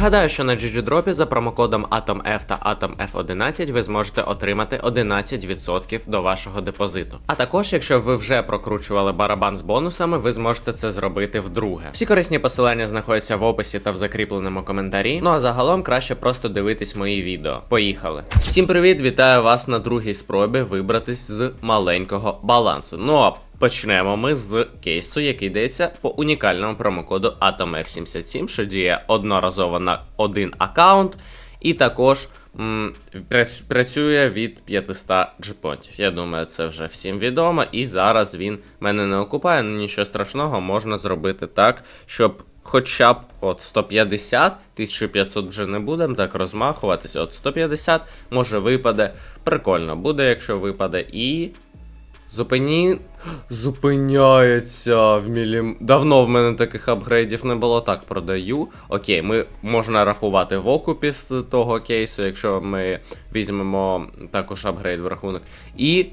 Нагадаю, що на GGDrop за промокодом AtomF та AtomF11 ви зможете отримати 11% до вашого депозиту. А також, якщо ви вже прокручували барабан з бонусами, ви зможете це зробити вдруге. Всі корисні посилання знаходяться в описі та в закріпленому коментарі. Ну а загалом краще просто дивитись мої відео. Поїхали. Всім привіт, вітаю вас на другій спробі вибратись з маленького балансу. Ну а Почнемо ми з кейсу, який дається по унікальному промокоду AtomF77, що діє одноразово на один аккаунт, і також м, працює від 500 джипонтів. Я думаю, це вже всім відомо. І зараз він мене не окупає, ну нічого страшного, можна зробити так, щоб. Хоча б от 150, 1500 вже не будемо так розмахуватися. От 150 може випаде. Прикольно буде, якщо випаде. І Зупині. Зупиняється в мілім. Давно в мене таких апгрейдів не було. Так, продаю. Окей, ми можна рахувати в окупі з того кейсу, якщо ми візьмемо також апгрейд в рахунок. І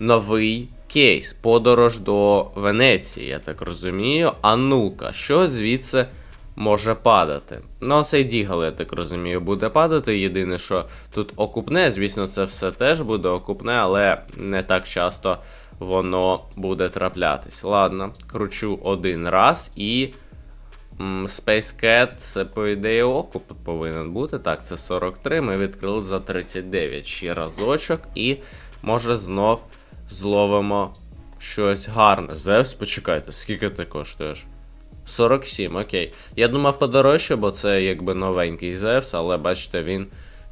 новий кейс. Подорож до Венеції, я так розумію. А ну-ка, що звідси може падати? Ну, цей дігл, я так розумію, буде падати. Єдине, що тут окупне, звісно, це все теж буде окупне, але не так часто воно буде траплятись. Ладно, кручу один раз і. Space Cat, це по ідеї окуп повинен бути. Так, це 43. Ми відкрили за 39 ще разочок. І може знов зловимо щось гарне. Зевс, почекайте, скільки ти коштуєш? 47, окей. Я думав подорожче, бо це якби новенький Зевс, але бачите, він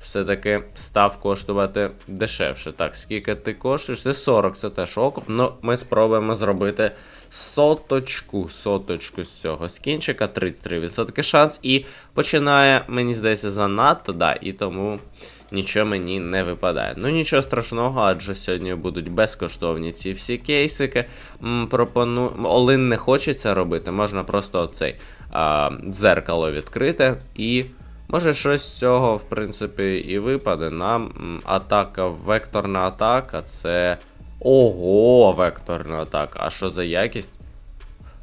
все-таки став коштувати дешевше. Так, скільки ти коштуєш? Ти 40, це теж окуп. Ну, ми спробуємо зробити соточку, соточку з цього скінчика, 33% шанс. І починає, мені здається, занадто, да, і тому нічого мені не випадає. Ну нічого страшного, адже сьогодні будуть безкоштовні ці всі кейсики. М, Пропоную. Олин не хочеться робити, можна просто оцей а, дзеркало відкрити і. Може щось з цього, в принципі, і випаде. Нам атака, векторна атака, це. Ого, векторна атака. А що за якість?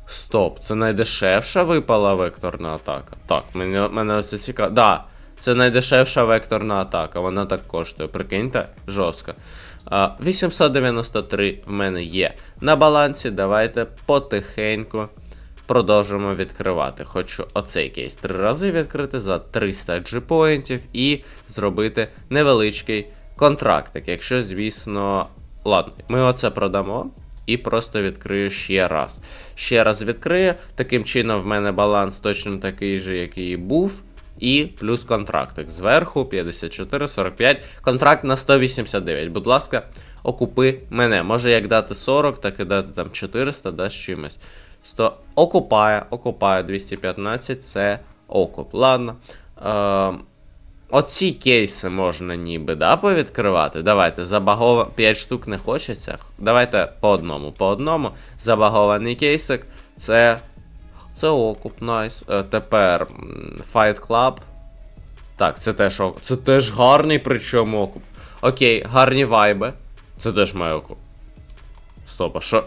Стоп, це найдешевша випала векторна атака. Так, мене, мене це цікаво. Да, це найдешевша векторна атака, вона так коштує. Прикиньте, жорстко. 893 в мене є на балансі. Давайте потихеньку продовжуємо відкривати. Хочу оцей кейс три рази відкрити за 300 G-поінтів і зробити невеличкий контрактик. Якщо, звісно. Ладно, ми оце продамо. І просто відкрию ще раз. Ще раз відкрию. Таким чином, в мене баланс точно такий же, який і був. І плюс контрактик. Зверху 54, 45. Контракт на 189. Будь ласка, окупи мене. Може як дати 40, так і дати там 400, да, з чимось. 100. Окупає, окупає 215, це окуп. Ладно. Е, Оці кейси можна ніби, да, повідкривати. Давайте, забагова 5 штук не хочеться. Давайте по одному. По одному. Забагований кейсик. Це. Це окуп, найс. Е, тепер Fight Club. Так, це теж окуп. Це теж гарний, причому окуп. Окей, гарні вайби. Це теж має окуп. Стоп, а що?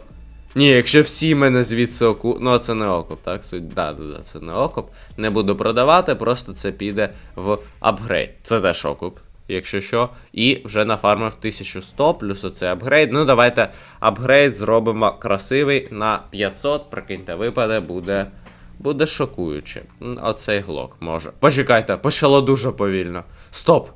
Ні, якщо всі мене звідси оку... Ну, це не окуп, так? Суть, да, да, да, це не окуп. Не буду продавати, просто це піде в апгрейд. Це теж окуп, якщо що. І вже нафармив 1100, плюс оцей апгрейд. Ну, давайте апгрейд зробимо красивий на 500. Прикиньте, випаде, буде. Буде шокуюче. Оцей глок може. Почекайте, почало дуже повільно. Стоп!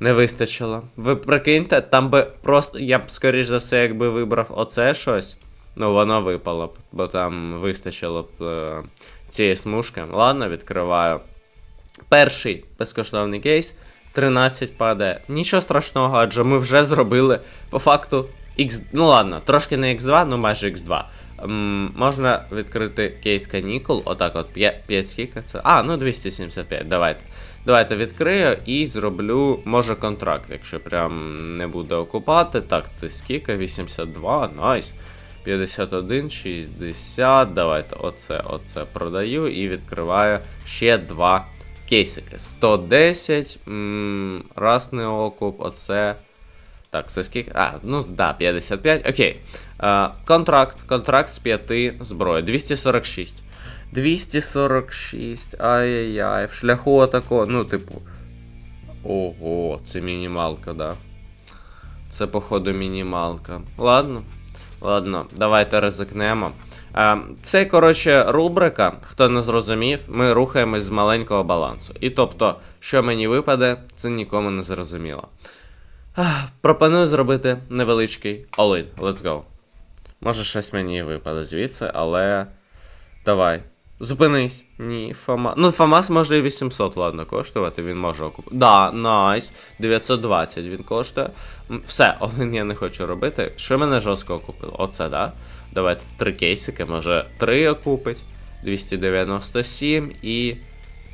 Не вистачило. Ви прикиньте, там би просто. Я б, скоріш за все, якби вибрав оце щось. Ну, воно випало б, бо там вистачило б е, цієї смужки. Ладно, відкриваю. Перший безкоштовний кейс. 13 падає. Нічого страшного, адже ми вже зробили по факту X. Ну ладно, трошки не X2, ну майже X2. Можна відкрити кейс канікул. Отак от 5, 5 скільки це. А, ну 275, давайте. Давайте відкрию і зроблю, може, контракт, якщо прям не буде окупати. Так, це скільки? 82, найс. 51, 60. Давайте оце, оце продаю і відкриваю ще два кейсики. 110. М, раз не окуп, оце. Так, це скільки. А, ну да, 55. Окей. Е, контракт. Контракт з 5 зброї. 246. 246. Ай-яй-яй. В шляху отако. Ну, типу. Ого, це мінімалка, да. Це, походу, мінімалка. Ладно. Ладно, давайте ризикнемо. Е, Це, коротше, рубрика, хто не зрозумів, ми рухаємось з маленького балансу. І тобто, що мені випаде, це нікому не зрозуміло. Пропоную зробити невеличкий all-in. Let's go. Може, щось мені випаде звідси, але. Давай. Зупинись. Ні, Фома. Ну, Фомас може і 800, ладно, коштувати, він може окупити. Да, найс. 920 він коштує. Все, один я не хочу робити. Що мене жорстко окупило? Оце, да? Давайте три кейсики, може 3 окупить. 297 і.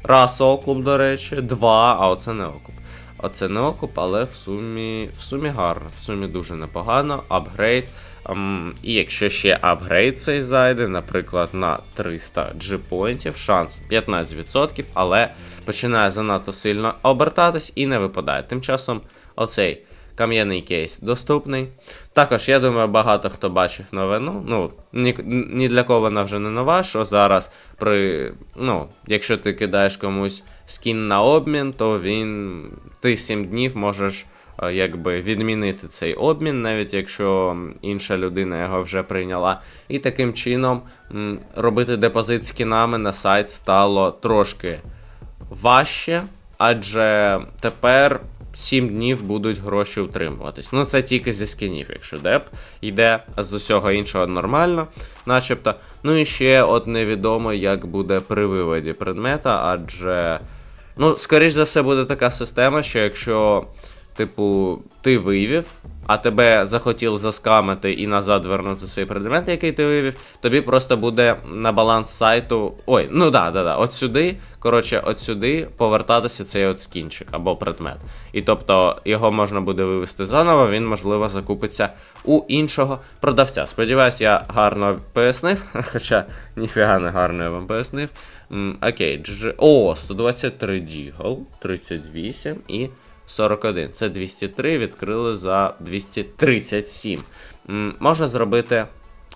Раз окуп, до речі, два, а оце не окуп. Оце не окуп, але в сумі в сумі гарно, в сумі дуже непогано. Апгрейд. Um, і якщо ще апгрейд цей зайде, наприклад, на 300 G-поінтів, шанс 15%, але починає занадто сильно обертатись і не випадає. Тим часом оцей кам'яний кейс доступний. Також, я думаю, багато хто бачив новину. Ну, ні, ні для кого вона вже не нова, що зараз при. Ну, якщо ти кидаєш комусь скін на обмін, то він. Ти 7 днів можеш е, якби відмінити цей обмін, навіть якщо інша людина його вже прийняла. І таким чином робити депозит скінами на сайт стало трошки важче, адже тепер 7 днів будуть гроші утримуватись. Ну це тільки зі скінів, якщо деп йде, з усього іншого нормально, начебто. Ну і ще от невідомо, як буде при виводі предмета, адже. Ну, скоріш за все, буде така система, що якщо, типу, ти вивів, а тебе захотіли заскамити і назад вернути цей предмет, який ти вивів, тобі просто буде на баланс сайту. Ой, ну да, да, да. От сюди, коротше, от сюди повертатися цей от скінчик або предмет. І тобто його можна буде вивести заново, він, можливо, закупиться у іншого продавця. Сподіваюсь, я гарно пояснив, хоча ніфіга не гарно я вам пояснив. Окей. О, 123 дігл, 38 і 41. Це 203, відкрили за 237. М, Можна зробити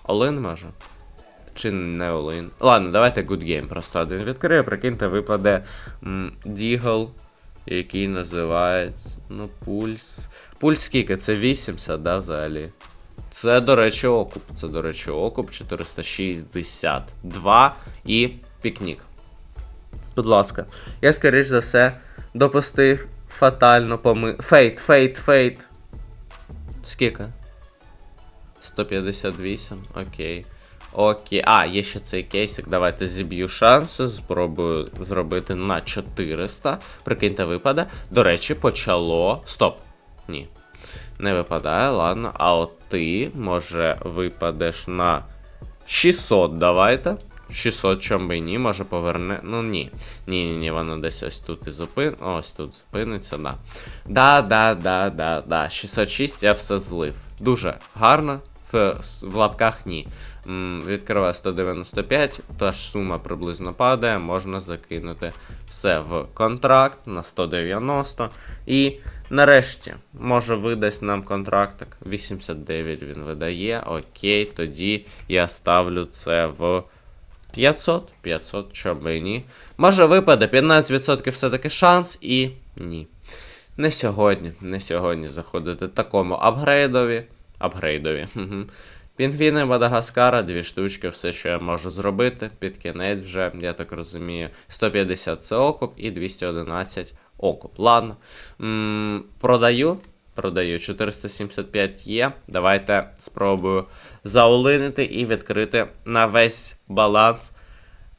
Олин, може? Чи не Олин? Ладно, давайте Good Game просто один відкрию. Прикиньте, випаде Дігл, який називається. Ну, пульс. Пульс скільки? Це 80, да, взагалі? Це, до речі, окуп. Це, до речі, окуп 462 і пікнік. Будь ласка, я, скоріш за все, допустив фатально поми... Фейт, фейт, фейт. Скільки? 158, окей. Окей. А, є ще цей кейсик. Давайте зіб'ю шанси. Спробую зробити на 400. Прикиньте, випаде. До речі, почало. Стоп. Ні. Не випадає, ладно. А от ти, може, випадеш на 600, давайте. 600, чом би ні, може поверне. Ну ні. Ні, ні, ні, воно десь ось тут і зупин. Ось тут зупиниться, да. Да, да, да, да, да. 606 я все злив. Дуже гарно. В, в лапках ні. М, Відкриваю 195, та ж сума приблизно падає, можна закинути все в контракт на 190. І нарешті, може видасть нам контрактик. 89 він видає. Окей, тоді я ставлю це в 500. 500, чому і ні. Може випаде 15% все-таки шанс і ні. Не сьогодні, не сьогодні заходити такому апгрейдові. Апгрейдові. Пінгвіни Мадагаскара, дві штучки, все, що я можу зробити. Під кінець вже, я так розумію, 150 це окуп і 211 окуп. Ладно. М, продаю. Продаю 475 є. Давайте спробую заулинити і відкрити на весь баланс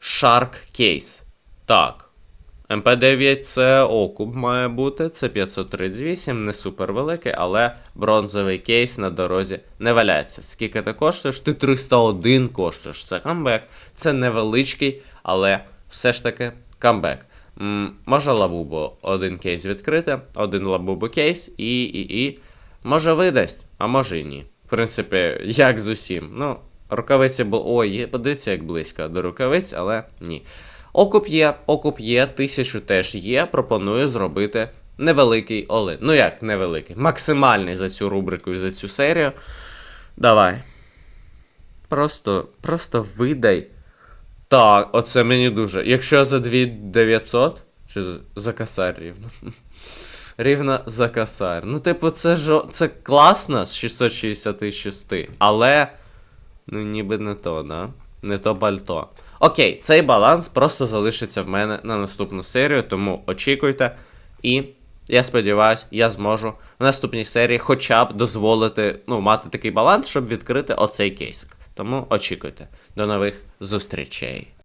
Shark Case. Так. МП9 це окуп має бути, це 538, не супер великий, але бронзовий кейс на дорозі не валяється. Скільки ти коштуєш? Ти 301 коштуєш. Це камбек. Це невеличкий, але все ж таки камбек. Може лабубо один кейс відкрити, один лабубо кейс і, і, і. Може видасть, а може і ні. В принципі, як з усім. Ну, рукавиці були. Ой, подивіться, як близько до рукавиць, але ні. Окуп є, окуп є, тисячу теж є. Пропоную зробити невеликий олин. Ну як невеликий? Максимальний за цю рубрику і за цю серію. Давай. Просто, просто видай Так, оце мені дуже. Якщо за 2900, чи за- косарь рівно. Рівно за косарь. Ну, типу, це ж це класно з 666, але. Ну, ніби не то, да? Не то пальто. Окей, цей баланс просто залишиться в мене на наступну серію, тому очікуйте. І я сподіваюся, я зможу в наступній серії хоча б дозволити ну, мати такий баланс, щоб відкрити оцей кейсик. Тому очікуйте. До нових зустрічей.